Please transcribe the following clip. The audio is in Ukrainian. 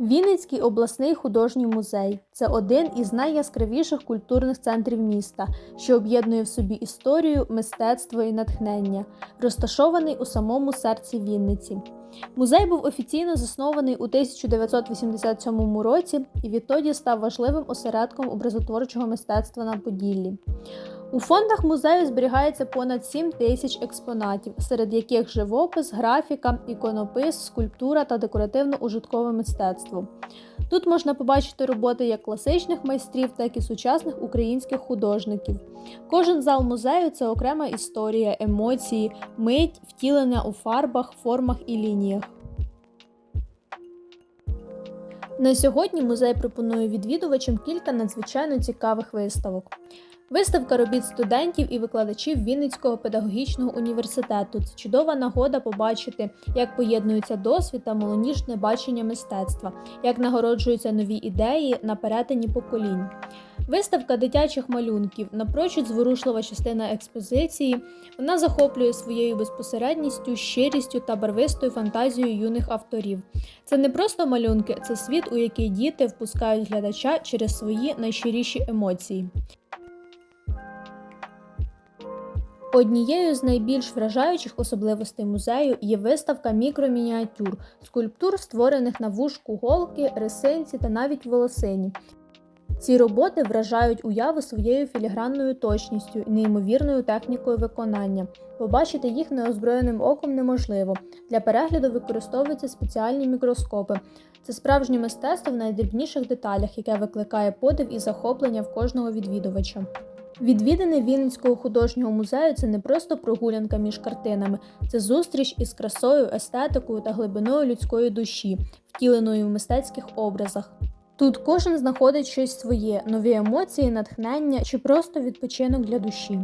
Вінницький обласний художній музей це один із найяскравіших культурних центрів міста, що об'єднує в собі історію, мистецтво і натхнення, розташований у самому серці Вінниці. Музей був офіційно заснований у 1987 році і відтоді став важливим осередком образотворчого мистецтва на Поділлі. У фондах музею зберігається понад 7 тисяч експонатів, серед яких живопис, графіка, іконопис, скульптура та декоративно-ужиткове мистецтво. Тут можна побачити роботи як класичних майстрів, так і сучасних українських художників. Кожен зал музею це окрема історія, емоції, мить, втілення у фарбах, формах і лініях. На сьогодні музей пропонує відвідувачам кілька надзвичайно цікавих виставок. Виставка робіт студентів і викладачів Вінницького педагогічного університету це чудова нагода побачити, як поєднується досвід та молодіжне бачення мистецтва, як нагороджуються нові ідеї на перетині поколінь. Виставка дитячих малюнків напрочуд зворушлива частина експозиції. Вона захоплює своєю безпосередністю, щирістю та барвистою фантазією юних авторів. Це не просто малюнки, це світ, у який діти впускають глядача через свої найщиріші емоції. Однією з найбільш вражаючих особливостей музею є виставка мікромініатюр, скульптур, створених на вушку голки, рисинці та навіть волосині. Ці роботи вражають уяву своєю філігранною точністю і неймовірною технікою виконання. Побачити їх неозброєним оком неможливо. Для перегляду використовуються спеціальні мікроскопи. Це справжнє мистецтво в найдрібніших деталях, яке викликає подив і захоплення в кожного відвідувача. Відвідини Вінницького художнього музею це не просто прогулянка між картинами, це зустріч із красою, естетикою та глибиною людської душі, втіленою в мистецьких образах. Тут кожен знаходить щось своє, нові емоції, натхнення чи просто відпочинок для душі.